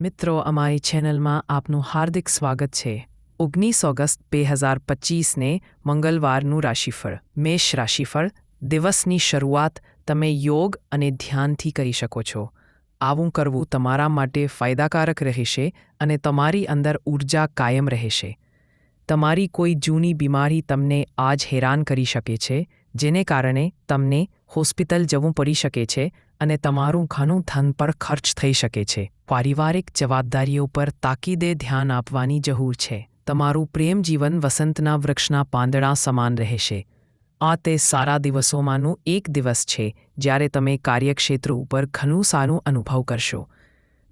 મિત્રો, અમારી ચેનલમાં આપનું હાર્દિક સ્વાગત છે. ઓગણીસ ઓગસ્ટ બે હજાર પચીસને મંગળવારનું રાશિફળ, મેષ રાશિફળ દિવસની શરૂઆત તમે યોગ અને ધ્યાનથી કરી શકો છો. આવું કરવું તમારા માટે ફાયદાકારક રહેશે અને તમારી અંદર ઊર્જા કાયમ રહેશે. તમારી કોઈ જૂની બીમારી તમને આજ હેરાન કરી શકે છે જેને કારણે તમને હોસ્પિટલ જવું પડી શકે છે અને તમારું ઘણું ધન પર ખર્ચ થઈ શકે છે. પારિવારિક જવાબદારીઓ પર તાકીદે ધ્યાન આપવાની જરૂર છે. તમારું પ્રેમ જીવન વસંતના વૃક્ષના પાંદડા સમાન રહેશે. આ તે સારા દિવસોમાંનું એક દિવસ છે જ્યારે તમે કાર્યક્ષેત્ર ઉપર ઘણું સારું અનુભવ કરશો.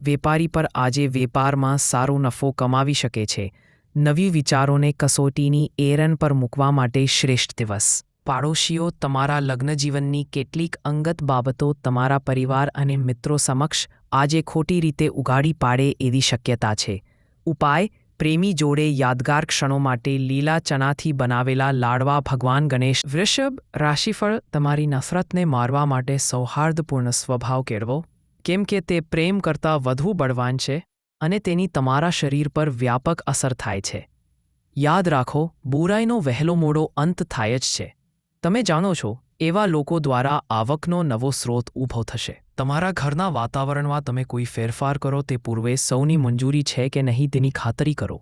વેપારી પર આજે વેપારમાં સારો નફો કમાવી શકે છે. નવી વિચારોને કસોટીની એરન પર મૂકવા માટે શ્રેષ્ઠ દિવસ. પાડોશીઓ તમારા લગ્નજીવનની કેટલીક અંગત બાબતો તમારા પરિવાર અને મિત્રો સમક્ષ આજે ખોટી રીતે ઉગાડી પાડે એવી શક્યતા છે. ઉપાય, પ્રેમી જોડે યાદગાર ક્ષણો માટે લીલા ચણાથી બનાવેલા લાડવા ભગવાન ગણેશ. વૃષભ રાશિફળ તમારી નફરતને મારવા માટે સૌહાર્દપૂર્ણ સ્વભાવ કેળવો. કેમ કે તે પ્રેમ કરતાં વધુ બળવાન છે અને તેની તમારા શરીર પર વ્યાપક અસર થાય છે. યાદ રાખો, બુરાઈનો વહેલો મોડો અંત થાય જ છે. તમે જાણો છો, એવા લોકો દ્વારા આવકનો નવો સ્રોત ઊભો થશે. તમારા ઘરના વાતાવરણમાં તમે કોઈ ફેરફાર કરો તે પૂર્વે સૌની મંજૂરી છે કે નહીં તેની ખાતરી કરો.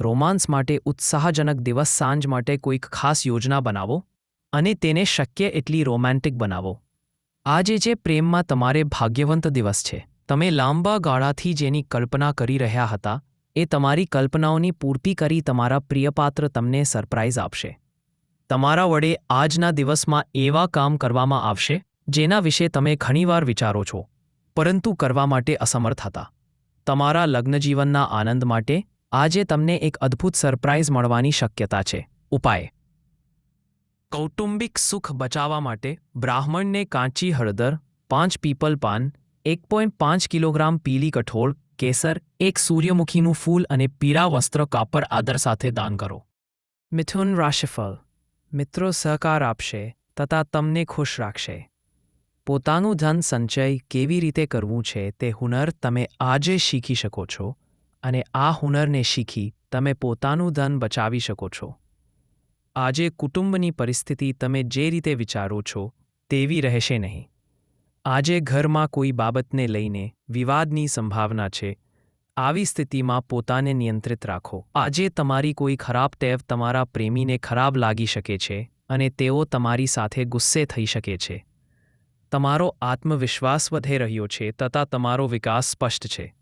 રોમાન્સ માટે ઉત્સાહજનક દિવસ સાંજ માટે કોઈક ખાસ યોજના બનાવો અને તેને શક્ય એટલી રોમેન્ટિક બનાવો. આજે જે પ્રેમમાં તમારે ભાગ્યવંત દિવસ છે, તમે લાંબા ગાળાથી જેની કલ્પના કરી રહ્યા હતા, એ તમારી કલ્પનાઓની પૂર્તિ કરી તમારા પ્રિયપાત્ર તમને સરપ્રાઇઝ આપશે. તમારા વડે આજના દિવસમાં એવા કામ કરવામાં આવશે, જેના વિશે તમે ઘણીવાર વિચારો છો, પરંતુ કરવા માટે અસમર્થ હતા. તમારા લગ્નજીવનના આનંદ માટે આજે તમને એક અદ્ભુત સરપ્રાઇઝ મળવાની શક્યતા છે. ઉપાય. કૌટુંબિક સુખ બચાવવા માટે બ્રાહ્મણને કાંચી હળદર, પાંચ પીપલ પાન, એક પોઈન્ટ પાંચ કિલોગ્રામ પીલી કઠોળ, કેસર, એક સૂર્યમુખીનું ફૂલ અને પીળા વસ્ત્ર કાપર આદર સાથે દાન કરો. મિથુન રાશિફળ. મિત્રો સહકાર આપશે, તથા તમને ખુશ રાખશે. પોતાનું ધન સંચય કેવી રીતે કરવું છે તે હુનર તમે આજે શીખી શકો છો, અને આ હુનરને શીખી તમે પોતાનું ધન બચાવી શકો છો. આજે કુટુંબની પરિસ્થિતિ તમે જે રીતે વિચારો છો, તેવી રહેશે નહીં. આજે ઘરમાં કોઈ બાબતને લઈને વિવાદની સંભાવના છે આવી સ્થિતિમાં પોતાને નિયંત્રિત રાખો. આજે તમારી કોઈ ખરાબ ટેવ તમારા પ્રેમીને ખરાબ લાગી શકે છે અને તેઓ તમારી સાથે ગુસ્સે થઈ શકે છે. તમારો આત્મવિશ્વાસ વધે રહ્યો છે તથા તમારો વિકાસ સ્પષ્ટ છે.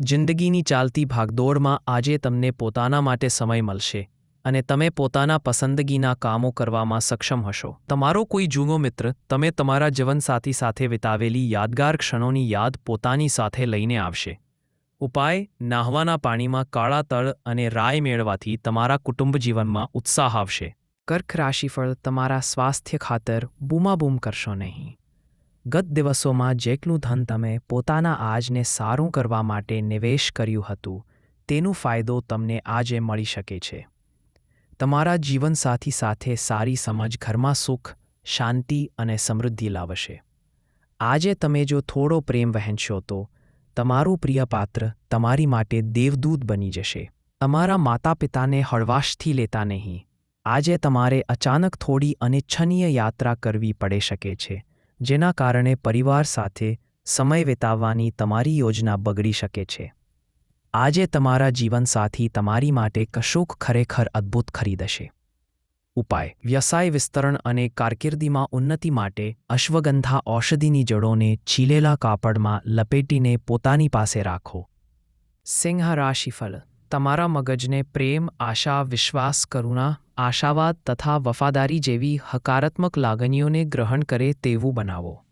જિંદગીની ચાલતી ભાગદોડમાં આજે તમને પોતાના માટે સમય મળશે અને તમે પોતાના પસંદગીના કામો કરવામાં સક્ષમ હશો. તમારો કોઈ જૂનો મિત્ર તમે તમારા જીવનસાથી સાથે વિતાવેલી યાદગાર ક્ષણોની યાદ પોતાની સાથે લઈને આવશે. ઉપાય નાહવાના પાણીમાં કાળા તળ અને રાય મેળવાથી તમારા કુટુંબ જીવનમાં ઉત્સાહ આવશે. કર્ક રાશિફળ તમારા સ્વાસ્થ્ય ખાતર બૂમાબૂમ કરશો નહીં. ગત દિવસોમાં જેટલું ધન તમે પોતાના આજને સારું કરવા માટે નિવેશ કર્યું હતું, તેનું ફાયદો તમને આજે મળી શકે છે. તમારા જીવનસાથી સાથે સારી સમજ ઘરમાં સુખ, શાંતિ અને સમૃદ્ધિ લાવશે. આજે તમે જો થોડો પ્રેમ વહેંચશો તો તમારું પ્રિય પાત્ર તમારી માટે દેવદૂત બની જશે. તમારા માતા પિતાને હળવાશથી લેતા નહીં. આજે તમારે અચાનક થોડી અનિચ્છનીય યાત્રા કરવી પડે શકે છે, જેના કારણે પરિવાર સાથે સમય વિતાવવાની તમારી યોજના બગડી શકે છે. આજે તમારા જીવનસાથી તમારી માટે કશુંક ખરેખર અદ્ભુત ખરીદશે. ઉપાય. વ્યવસાય વિસ્તરણ અને કારકિર્દીમાં ઉન્નતિ માટે અશ્વગંધા ઔષધિની જડોને છીલેલા કાપડમાં લપેટીને પોતાની પાસે રાખો. સિંહ રાશિફળ. તમારા મગજને પ્રેમ, આશા, વિશ્વાસ, કરુણા, આશાવાદ તથા વફાદારી જેવી હકારાત્મક લાગણીઓને ગ્રહણ કરે તેવું બનાવો.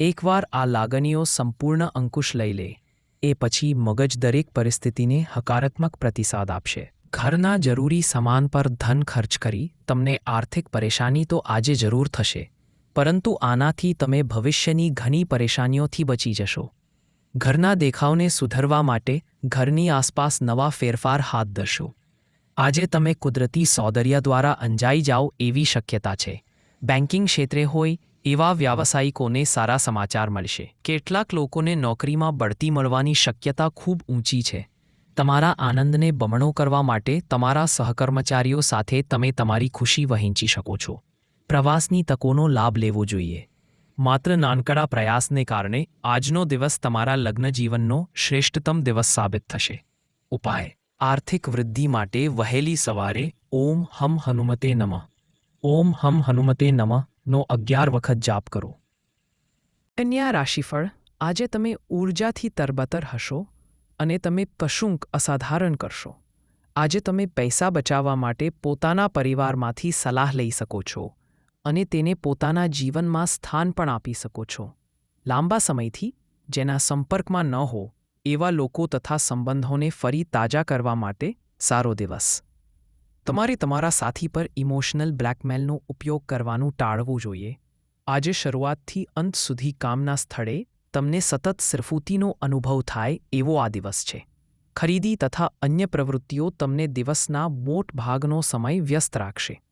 એકવાર આ લાગણીઓ સંપૂર્ણ અંકુશ લઈ લે. એ પછી મગજ દરેક પરિસ્થિતિને હકારાત્મક પ્રતિસાદ આપશે. ઘરના જરૂરી સામાન પર ધન ખર્ચ કરી તમને આર્થિક પરેશાની તો આજે જરૂર થશે, પરંતુ આનાથી તમે ભવિષ્યની ઘણી પરેશાનીઓથી બચી જશો. ઘરના દેખાવને સુધરવા માટે ઘરની આસપાસ નવા ફેરફાર હાથ ધરશો. આજે તમે કુદરતી સૌંદર્ય દ્વારા અંજાઈ જાઓ એવી શક્યતા છે. બેન્કિંગ ક્ષેત્રે હોય એવા વ્યાવસાયિકોને સારા સમાચાર મળશે. કેટલાક લોકોને નોકરીમાં બઢતી મળવાની શક્યતા ખૂબ ઊંચી છે. તમારા આનંદને બમણો કરવા માટે તમારા સહકર્મચારીઓ સાથે તમે તમારી ખુશી વહેંચી શકો છો. પ્રવાસની તકોનો લાભ લેવો જોઈએ. માત્ર નાનકડા પ્રયાસને કારણે આજનો દિવસ તમારા લગ્ન જીવનનો શ્રેષ્ઠતમ દિવસ સાબિત થશે. ઉપાય. આર્થિક વૃદ્ધિ માટે વહેલી સવારે ઓમ હમ હનુમતે નમ. ઓમ હમ હનુમતે નમ નો અગિયાર વખત જાપ કરો. કન્યા રાશિફળ. આજે તમે ઊર્જાથી તરબતર હશો. અને તમે કશુંક અસાધારણ કરશો. આજે તમે પૈસા બચાવવા માટે પોતાના પરિવારમાંથી સલાહ લઈ શકો છો અને તેને પોતાના જીવનમાં સ્થાન પણ આપી શકો છો. લાંબા સમયથી જેના સંપર્કમાં ન હો, એવા લોકો તથા સંબંધોને ફરી તાજા કરવા માટે સારો દિવસ. તમારે તમારા સાથી પર ઇમોશનલ બ્લેકમેલનો ઉપયોગ કરવાનું ટાળવું જોઈએ. આજે શરૂઆતથી અંત સુધી કામના સ્થળે તમને સતત સિરફૂતીનો અનુભવ થાય એવો આ દિવસ છે. ખરીદી તથા અન્ય પ્રવૃત્તિઓ તમને દિવસના મોટ ભાગનો સમય વ્યસ્ત રાખશે.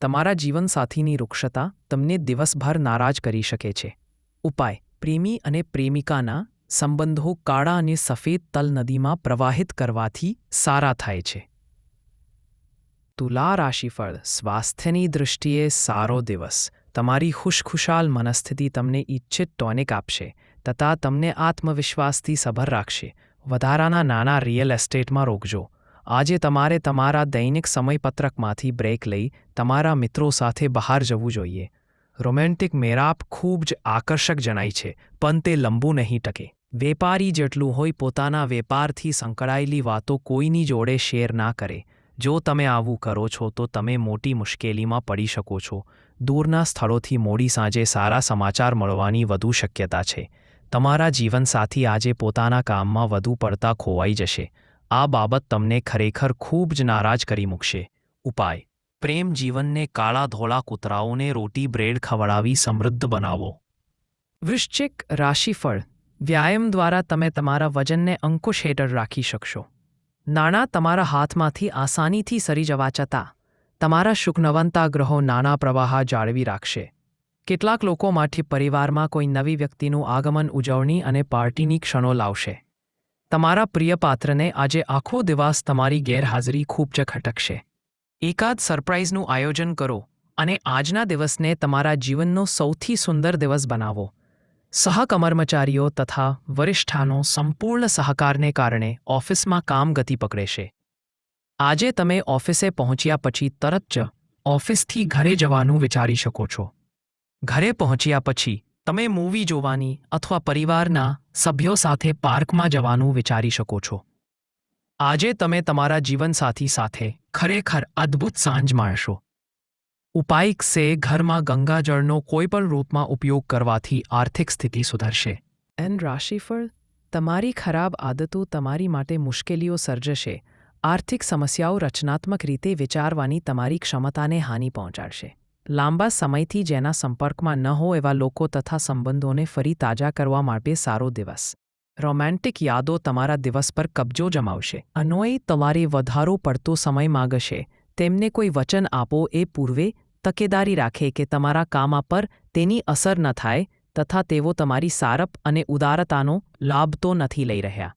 તમારા જીવનસાથીની રૂક્ષતા તમને દિવસભર નારાજ કરી શકે છે. ઉપાય, પ્રેમી અને પ્રેમિકાના સંબંધો કાળા અને સફેદ તલ નદીમાં પ્રવાહિત કરવાથી સારા થાય છે. તુલા રાશિફળ, સ્વાસ્થ્યની દૃષ્ટિએ સારો દિવસ. તમારી ખુશખુશાલ મનસ્થિતિ તમને ઇચ્છિત ટોનિક આપશે. તથા તમને આત્મવિશ્વાસથી સભર રાખશે. વધારાના નાના રિયલ એસ્ટેટમાં રોકજો. આજે તમારે તમારા દૈનિક સમયપત્રકમાંથી બ્રેક લઈ તમારા મિત્રો સાથે બહાર જવું જોઈએ. રોમેન્ટિક મેરાપ ખૂબ જ આકર્ષક જણાય છે, પણ તે લંબુ નહીં ટકે. વેપારી જેટલું હોય પોતાના વેપારથી સંકળાયેલી વાતો કોઈની જોડે શેર ના કરે. જો તમે આવું કરો છો તો તમે મોટી મુશ્કેલીમાં પડી શકો છો. દૂરના સ્થળોથી મોડી સાંજે સારા સમાચાર મળવાની વધુ શક્યતા છે. તમારા જીવનસાથી આજે પોતાના કામમાં વધુ પડતા ખોવાઈ જશે. આ બાબત તમને ખરેખર ખૂબ જ નારાજ કરી મૂકશે. ઉપાય. પ્રેમ જીવનને કાળા ધોળા કૂતરાઓને રોટી બ્રેડ ખવડાવી સમૃદ્ધ બનાવો. વૃશ્ચિક રાશિફળ. વ્યાયામ દ્વારા તમે તમારા વજનને અંકુશ હેઠળ રાખી શકશો. નાણાં તમારા હાથમાંથી આસાનીથી સરી જવા છતાં, તમારા શુકનવંતા ગ્રહો નાના પ્રવાહ જાળવી રાખશે. કેટલાક લોકો માટે પરિવારમાં કોઈ નવી વ્યક્તિનું આગમન ઉજવણી અને પાર્ટીની ક્ષણો લાવશે. તમારા પ્રિય પાત્રને આજે આખો દિવસ તમારી ગેરહાજરી ખૂબ જ ખટકશે. એકાદ સરપ્રાઇઝનું આયોજન કરો અને આજના દિવસને તમારા જીવનનો સૌથી સુંદર દિવસ બનાવો. સહકર્મચારીઓ તથા વરિષ્ઠાનો સંપૂર્ણ સહકારને કારણે ઓફિસમાં કામ ગતિ પકડેશે. આજે તમે ઓફિસે પહોંચ્યા પછી તરત જ ઓફિસથી ઘરે જવાનું વિચારી શકો છો. ઘરે પહોંચ્યા પછી તમે મૂવી જોવાની અથવા પરિવારના સભ્યો સાથે પાર્કમાં જવાનું વિચારી શકો છો. આજે તમે તમારા જીવનસાથી સાથે ખરેખર અદ્ભુત સાંજ માણશો. ઉપાયિક સે ઘરમાં ગંગાજળનો કોઈપણ રૂપમાં ઉપયોગ કરવાથી આર્થિક સ્થિતિ સુધરશે. એન રાશિફળ, તમારી ખરાબ આદતો તમારી માટે મુશ્કેલીઓ સર્જશે, આર્થિક સમસ્યાઓ રચનાત્મક રીતે વિચારવાની તમારી ક્ષમતાને હાનિ પહોંચાડશે. લાંબા સમયથી જેના સંપર્કમાં ન હો એવા લોકો તથા સંબંધોને ફરી તાજા કરવા માટે સારો દિવસ. રોમેન્ટિક યાદો તમારા દિવસ પર કબજો જમાવશે. અનોય તમારે વધારો પડતો સમય માગશે. તેમને કોઈ વચન આપો એ પૂર્વે તકેદારી રાખે કે તમારા કામ પર તેની અસર ન થાય તથા તેઓ તમારી સારપ અને ઉદારતાનો લાભ તો નથી લઈ રહ્યા.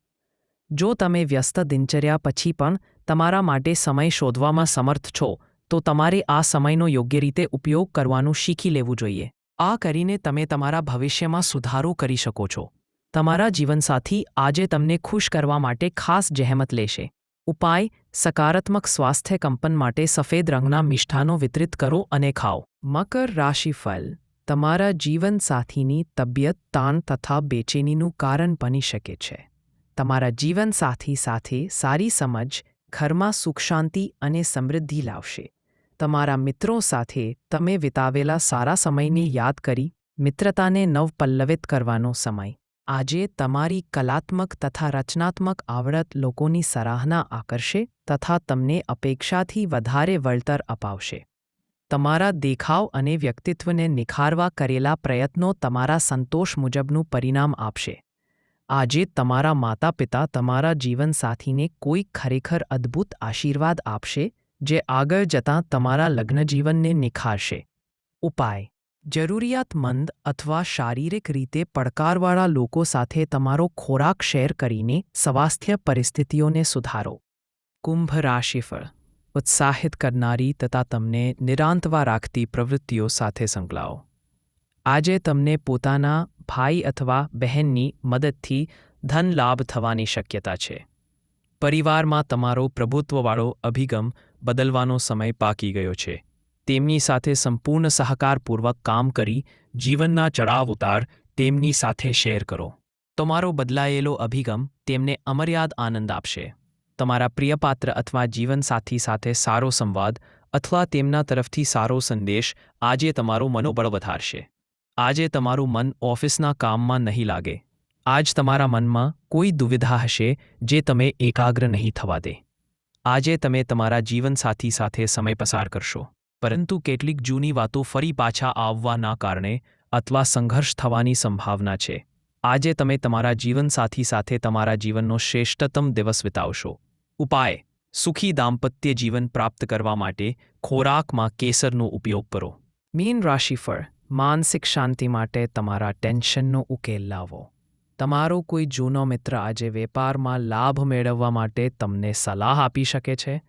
જો તમે વ્યસ્ત દિનચર્યા પછી પણ તમારા માટે સમય શોધવામાં સમર્થ છો તો તમારે આ સમયનો યોગ્ય રીતે ઉપયોગ કરવાનું શીખી લેવું જોઈએ. આ કરીને તમે તમારા ભવિષ્યમાં સુધારો કરી શકો છો. તમારા જીવનસાથી આજે તમને ખુશ કરવા માટે ખાસ જહેમત લેશે. ઉપાય, સકારાત્મક સ્વાસ્થ્ય કંપન માટે સફેદ રંગના મિષ્ઠાનો વિતરિત કરો અને ખાઓ. મકર રાશિફળ તમારા જીવનસાથીની તબિયત તાણ તથા બેચેનીનું કારણ બની શકે છે. તમારા જીવનસાથી સાથે સારી સમજ, ઘરમાં સુખ શાંતિ અને સમૃદ્ધિ લાવશે. તમારા મિત્રો સાથે તમે વિતાવેલા સારા સમયની યાદ કરી, મિત્રતાને નવપલ્લવિત કરવાનો સમય. આજે તમારી કલાત્મક તથા રચનાત્મક આવડત લોકોની સરાહના આકર્ષે તથા તમને અપેક્ષાથી વધારે વળતર અપાવશે. તમારા દેખાવ અને વ્યક્તિત્વને નિખારવા કરેલા પ્રયત્નો તમારા સંતોષ મુજબનું પરિણામ આપશે. આજે તમારા માતા પિતા તમારા જીવનસાથીને કોઈ ખરેખર અદ્ભુત આશીર્વાદ આપશે જે આગળ જતાં તમારા લગ્નજીવનને નિખારશે. ઉપાય. જરૂરિયાતમંદ અથવા શારીરિક રીતે પડકારવાળા લોકો સાથે તમારો ખોરાક શેર કરીને સ્વાસ્થ્ય પરિસ્થિતિઓને સુધારો. કુંભ રાશિફળ. ઉત્સાહિત કરનારી તથા તમને નિરાંતવા રાખતી પ્રવૃત્તિઓ સાથે સંકળાઓ આજે તમને પોતાના ભાઈ અથવા બહેનની મદદથી ધન લાભ થવાની શક્યતા છે. પરિવારમાં તમારો પ્રભુત્વવાળો અભિગમ બદલવાનો સમય પાકી ગયો છે. તેમની સાથે સંપૂર્ણ સહકારપૂર્વક કામ કરી, જીવનના ચડાવ ઉતાર, તેમની સાથે શેર કરો. તમારો બદલાયેલો અભિગમ તેમને અમર્યાદ આનંદ આપશે. તમારા પ્રિયપાત્ર અથવા જીવનસાથી સાથે સારો સંવાદ અથવા તેમના તરફથી સારો સંદેશ આજે તમારું મનોબળ વધારશે. આજે તમારું મન ઓફિસના કામમાં નહીં લાગે. આજ તમારા મનમાં કોઈ દુવિધા હશે જે તમે એકાગ્ર નહીં થવા દે. આજે તમે તમારા જીવનસાથી સાથે સમય પસાર કરશો. પરંતુ કેટલીક જૂની વાતો ફરી પાછા આવવાના કારણે અથવા સંઘર્ષ થવાની સંભાવના છે. આજે તમે તમારા જીવનસાથી સાથે તમારા જીવનનો શ્રેષ્ઠતમ દિવસ વિતાવશો. ઉપાય. સુખી દાંપત્ય જીવન પ્રાપ્ત કરવા માટે ખોરાકમાં કેસરનો ઉપયોગ કરો. મીન રાશિફળ. માનસિક શાંતિ માટે તમારા ટેન્શનનો ઉકેલ લાવો. તમારો કોઈ જૂનો મિત્ર આજે વેપારમાં લાભ મેળવવા માટે તમને સલાહ આપી શકે છે?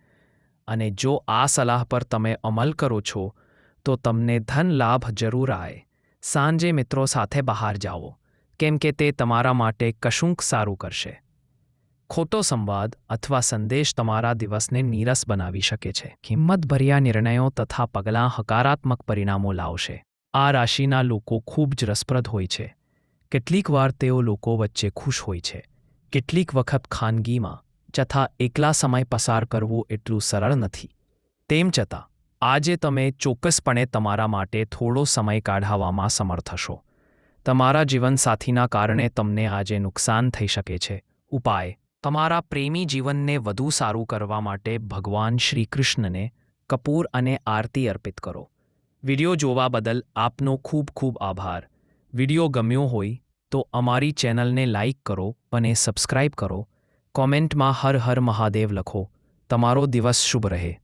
અને જો આ સલાહ પર તમે અમલ કરો છો, તો તમને ધન લાભ જરૂર આવે સાંજે મિત્રો સાથે બહાર જાઓ, કેમ કે તે તમારા માટે કશુંક સારું કરશે. ખોટો સંવાદ અથવા સંદેશ તમારા દિવસને નીરસ બનાવી શકે છે. હિંમતભર્યા નિર્ણયો તથા પગલાં હકારાત્મક પરિણામો લાવશે. આ રાશિના લોકો ખૂબ જ રસપ્રદ હોય છે. કેટલીક વાર તેઓ લોકો વચ્ચે ખુશ હોય છે. કેટલીક વખત ખાનગીમાં જથા એકલા સમય પસાર કરવું એટલું સરળ નથી. તેમ છતાં, આજે તમે ચોક્કસપણે તમારા માટે થોડો સમય કાઢાવામાં સમર્થ હશો. તમારા જીવનસાથીના કારણે તમને આજે નુકસાન થઈ શકે છે. ઉપાય, તમારા પ્રેમી જીવનને વધુ સારું કરવા માટે ભગવાન શ્રી કૃષ્ણને કપૂર અને આરતી અર્પિત કરો. વિડિયો જોવા બદલ આપનો ખૂબ ખૂબ આભાર. વિડિયો ગમ્યો હોય તો અમારી ચેનલને લાઇક કરો અને સબસ્ક્રાઇબ કરો. કોમેન્ટમાં હર હર મહાદેવ લખો. તમારો દિવસ શુભ રહે.